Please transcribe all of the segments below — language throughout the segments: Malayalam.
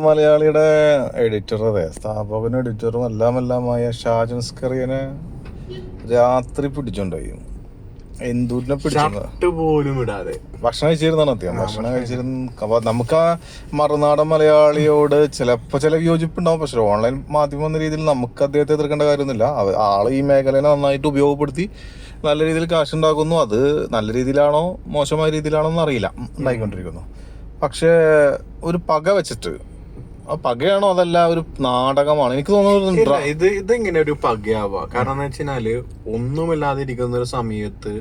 മലയാളിയുടെ എഡിറ്റർ അതെ സ്ഥാപകനും എഡിറ്ററും എല്ലാം എല്ലാമായ ഷാജൻ സ്കറിയനെ രാത്രി പിടിച്ചോണ്ടായി. എന്തൂരിനെ പിടിച്ചു പോലും ഇടാതെ. ഭക്ഷണം കഴിച്ചിരുന്നാണ് അത്യം ഭക്ഷണം കഴിച്ചിരുന്ന നമുക്ക് ആ മറുനാടൻ മലയാളിയോട് ചിലപ്പോ ചില വിയോജിപ്പുണ്ടാവും. പക്ഷെ ഓൺലൈൻ മാധ്യമം എന്ന രീതിയിൽ നമുക്ക് അദ്ദേഹത്തെ എതിർക്കേണ്ട കാര്യമൊന്നുമില്ല. ആൾ ആൾ ഈ മേഖലയെ നന്നായിട്ട് ഉപയോഗപ്പെടുത്തി നല്ല രീതിയിൽ കാശ് ഉണ്ടാക്കുന്നു അത് നല്ല രീതിയിലാണോ മോശമായ രീതിയിലാണോ എന്ന് അറിയില്ല ഉണ്ടായിക്കൊണ്ടിരിക്കുന്നു. പക്ഷേ ഒരു പക വെച്ചിട്ട് പകയാണോ അതല്ല ഒരു നാടകമാണ്? എനിക്ക് തോന്നുന്നത് ഇത് ഇതെങ്ങനെ ഒരു പകയാവുക കാരണം എന്ന് വെച്ചാൽ ഒന്നുമില്ലാതെ ഇരിക്കുന്ന ഒരു സമയത്ത്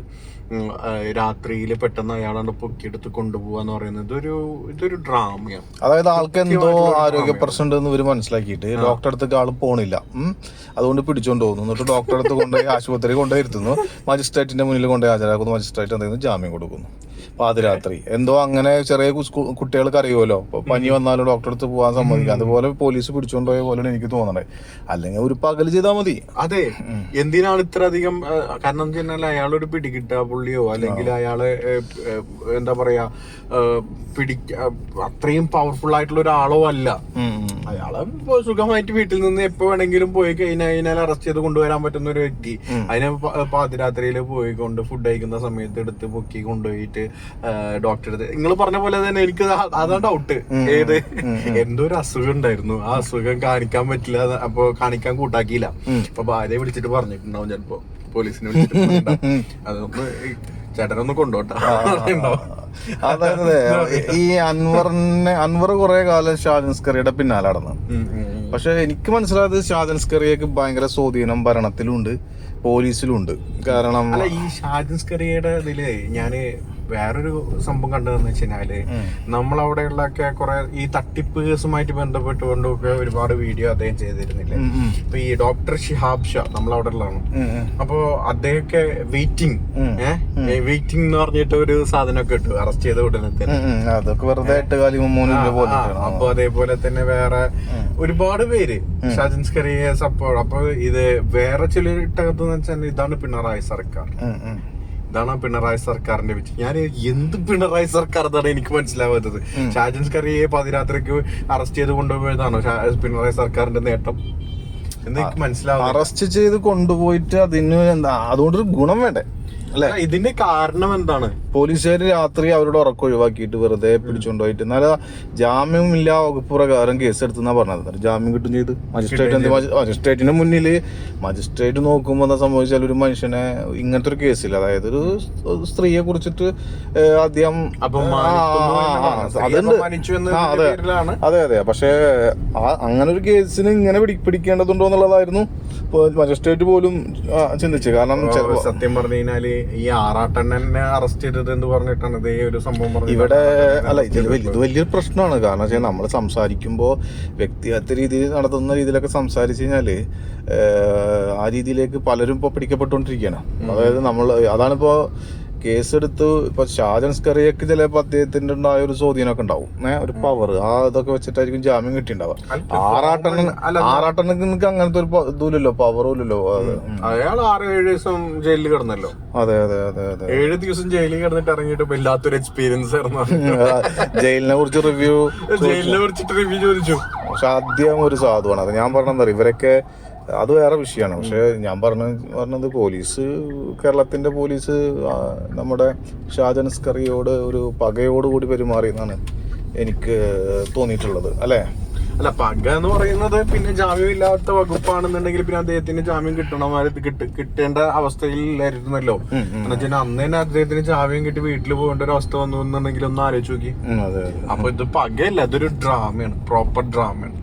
രാത്രിയിൽ പെട്ടെന്ന് അയാളുടെ പൊക്കിയെടുത്ത് കൊണ്ടുപോവാന്ന് പറയുന്നത് ഇതൊരു ഇതൊരു ഡ്രാമയാണ് അതായത് ആൾക്ക് എന്തോ ആരോഗ്യ പ്രശ്നം ഉണ്ടെന്ന് ഇവർ മനസ്സിലാക്കിയിട്ട് ഡോക്ടറെ അടുത്തേക്ക് ആൾ പോണില്ല. അതുകൊണ്ട് പിടിച്ചോണ്ട് പോകുന്നു. എന്നിട്ട് ഡോക്ടറെ അടുത്ത് കൊണ്ടുപോയി ആശുപത്രി കൊണ്ടുപോയി ഇരുത്തുന്നു. മജിസ്ട്രേറ്റിന്റെ മുന്നിൽ കൊണ്ടുപോയി ഹാജരാക്കുന്നു. മജിസ്ട്രേറ്റ് എന്തെങ്കിലും ജാമ്യം കൊടുക്കുന്നു. പാതിരാത്രി. എന്തോ അങ്ങനെ ചെറിയ കുട്ടികൾക്ക് അറിയുമല്ലോ. പനി വന്നാലും ഡോക്ടറെ അടുത്ത് പോകാൻ സമ്മതിക്കാം അതുപോലെ പോലീസ് പിടിച്ചോണ്ട് പോയ പോലെയാണ് എനിക്ക് തോന്നണേ. അല്ലെങ്കിൽ ഒരു പകൽ ചെയ്താൽ മതി. അതെ. എന്തിനാണ് ഇത്ര അധികം കാരണം വെച്ചാൽ അയാളൊരു പിടികിട്ട പുള്ളിയോ അല്ലെങ്കിൽ അയാളെ എന്താ പറയാ പിടി അത്രയും പവർഫുൾ ആയിട്ടുള്ള ഒരാളോ അല്ല. അയാളെ സുഖമായിട്ട് വീട്ടിൽ നിന്ന് എപ്പോ വേണമെങ്കിലും പോയി കഴിഞ്ഞാൽ കഴിഞ്ഞാൽ അറസ്റ്റ് ചെയ്ത് കൊണ്ടുവരാൻ പറ്റുന്ന ഒരു വ്യക്തി. അതിനെ പാതിരാത്രിയിൽ പോയി കൊണ്ട് ഫുഡ് കഴിക്കുന്ന സമയത്ത് എടുത്ത് പൊക്കി കൊണ്ടുപോയിട്ട് ഡോക്ടർ എടുത്ത് നിങ്ങൾ പറഞ്ഞ പോലെ തന്നെ എനിക്ക് അതാണ് അതാ ഡൗട്ട് ഏത്? എന്തോ ഒരു അസുഖം ഉണ്ടായിരുന്നു. ആ അസുഖം കാണിക്കാൻ പറ്റില്ല അപ്പൊ കാണിക്കാൻ കൂട്ടാക്കിയില്ല. അപ്പൊ ഭാര്യയെ വിളിച്ചിട്ട് പറഞ്ഞിട്ടുണ്ടാവും. ചിലപ്പോ പോലീസിനെ വിളിച്ചിട്ട്. അതൊന്ന് ചേട്ടനൊന്ന് കൊണ്ടോട്ടോ ഉണ്ടാവും. അതായത് ഈ അൻവറിനെ അൻവർ കുറെ കാലം ഷാജൻസ്കറിയുടെ പിന്നാലെ നടന്നു. പക്ഷെ എനിക്ക് മനസ്സിലായത് ഷാജൻസ്കറിയക്ക് ഭയങ്കര സ്വാധീനം ഭരണത്തിലുണ്ട് പോലീസിലുണ്ട് കാരണം അല്ല ഈ ഷാജൻസ്കറിയുടെ ഇതിൽ ഞാൻ വേറൊരു സംഭവം കണ്ടതെന്ന് വെച്ചാൽ നമ്മളവിടെയുള്ള ഒക്കെ കുറെ ഈ തട്ടിപ്പ് കേസുമായിട്ട് ബന്ധപ്പെട്ടുകൊണ്ടൊക്കെ ഒരുപാട് വീഡിയോ അദ്ദേഹം ചെയ്തിരുന്നില്ലേ? അപ്പൊ ഈ ഡോക്ടർ ഷിഹാബ് ഷാ നമ്മളവിടെ ഉള്ളതാണ് അപ്പൊ അദ്ദേഹമൊക്കെ വെയിറ്റിംഗ്. ഏഹ് വെയിറ്റിംഗ് എന്ന് പറഞ്ഞിട്ട് ഒരു സാധനമൊക്കെ ഇട്ടു അറസ്റ്റ് ചെയ്ത ഉടനെ തന്നെ. അതൊക്കെ വെറുതെ അപ്പൊ അതേപോലെ തന്നെ വേറെ ഒരുപാട് പേര് ഷാജൻ സ്കറിയെ സപ്പോർട്ട് അപ്പൊ ഇത് വേറെ ചിലട്ടകത്ത് വെച്ചാൽ ഇതാണ് പിണറായി സർക്കാർ. ഇതാണ് പിണറായി സർക്കാരിന്റെ വെച്ച് ഞാൻ എന്ത് പിണറായി സർക്കാർ എന്നാണ് എനിക്ക് മനസ്സിലാവാത്തത്. ഷാജൻ സ്കറിയെ പതിരാത്രിക്ക് അറസ്റ്റ് ചെയ്ത് കൊണ്ടുപോയതാണോ പിണറായി സർക്കാരിന്റെ നേട്ടം. എന്ന് എനിക്ക് മനസ്സിലാവും അറസ്റ്റ് ചെയ്ത് കൊണ്ടുപോയിട്ട് അതിന് എന്താ അതുകൊണ്ടൊരു ഗുണം വേണ്ടേ? അല്ലെ? ഇതിന്റെ കാരണം എന്താണ്? പോലീസുകാർ രാത്രി അവരോട് ഉറക്കം ഒഴിവാക്കിയിട്ട് വെറുതെ പിടിച്ചുകൊണ്ടുപോയിട്ട് എന്നാലും ജാമ്യമില്ല വകുപ്പ് പ്രകാരം കേസ് എടുത്തെന്നാ പറഞ്ഞത് ജാമ്യം കിട്ടും ചെയ്ത്. മജിസ്ട്രേറ്റ് മജിസ്ട്രേറ്റിന്റെ മുന്നിൽ മജിസ്ട്രേറ്റ് നോക്കുമ്പോൾ എന്താ സംഭവിച്ചാൽ ഒരു മനുഷ്യനെ ഇങ്ങനത്തെ ഒരു കേസില്ല. അതായത് ഒരു സ്ത്രീയെ കുറിച്ചിട്ട് ആദ്യം അതെ. അതെ പക്ഷേ അങ്ങനെ ഒരു കേസിന് ഇങ്ങനെ പിടി പിടിക്കേണ്ടതുണ്ടോ എന്നുള്ളതായിരുന്നു മജിസ്ട്രേറ്റ് പോലും ചിന്തിച്ചു. കാരണം സത്യം പറഞ്ഞു കഴിഞ്ഞാൽ ഈ ആറാട്ടെണ്ണനെ അറസ്റ്റ് ചെയ്തത് എന്ന് പറഞ്ഞിട്ടാണ് ഇതേ ഒരു സംഭവം പറഞ്ഞത്? ഇവിടെ അല്ല വലിയ ഇത് വലിയൊരു പ്രശ്നമാണ്. കാരണം വെച്ചാൽ നമ്മൾ സംസാരിക്കുമ്പോൾ വ്യക്തിഗത രീതിയിൽ നടത്തുന്ന രീതിയിലൊക്കെ സംസാരിച്ചു കഴിഞ്ഞാൽ ആ രീതിയിലേക്ക് പലരും ഇപ്പോൾ പിടിക്കപ്പെട്ടുകൊണ്ടിരിക്കുകയാണ്. അതായത് നമ്മൾ അതാണിപ്പോ കേസെടുത്ത് ഇപ്പൊ ഷാജൻ സ്കറിയൊക്കെ ചിലപ്പോ അദ്ദേഹത്തിന്റെ ഉണ്ടായ ഒരു സ്വാധീനമൊക്കെ ഉണ്ടാവും. ഏഹ് ഒരു പവർ ആ ഇതൊക്കെ വെച്ചിട്ടായിരിക്കും ജാമ്യം കിട്ടിണ്ടാവുക അല്ല, ആറാട്ടെണ്ണ അല്ല, അങ്ങനത്തെ ഒരു ഇതുമില്ലല്ലോ പവറും ഇല്ലല്ലോ. അയാൾ ആറ് ഏഴ് ദിവസം ജയിലിൽ കിടന്നല്ലോ. അതെ അതെ അതെ അതെ. ഏഴ് ദിവസം ജയിലിൽ കിടന്നിട്ട് ഇറങ്ങിയിട്ട് വല്ലാത്തൊരു എക്സ്പീരിയൻസ് ആയിരുന്നു ജയിലിനെ കുറിച്ച് റിവ്യൂ ജയിലിനെ കുറിച്ചിട്ട് റിവ്യൂ ചോദിച്ചു. പക്ഷെ ആദ്യം ഒരു സാധുവാണ്. അത് ഞാൻ പറഞ്ഞെന്താ ഇവരൊക്കെ അത് വേറെ വിഷയമാണ്. പക്ഷേ ഞാൻ പറഞ്ഞ പറഞ്ഞത് പോലീസ് കേരളത്തിന്റെ പോലീസ് നമ്മുടെ ഷാജൻ സ്കറിയോട് ഒരു പകയോടുകൂടി പെരുമാറി എന്നാണ് എനിക്ക് തോന്നിയിട്ടുള്ളത്. അല്ലേ? അല്ല പക എന്ന് പറയുന്നത് പിന്നെ ജാമ്യമില്ലാത്ത വകുപ്പാണെന്നുണ്ടെങ്കിൽ പിന്നെ അദ്ദേഹത്തിന് ജാമ്യം കിട്ടണമാര് കിട്ട കിട്ടേണ്ട അവസ്ഥയിലായിരുന്നല്ലോ. എന്ന് വെച്ചാൽ അന്ന് തന്നെ അദ്ദേഹത്തിന് ജാമ്യം കിട്ടി വീട്ടിൽ പോകേണ്ട ഒരു അവസ്ഥ വന്നു എന്നുണ്ടെങ്കിൽ ഒന്ന് ആലോചിച്ച് നോക്കി. അപ്പൊ ഇത് പകയല്ല ഇതൊരു ഡ്രാമയാണ് പ്രോപ്പർ ഡ്രാമയാണ്.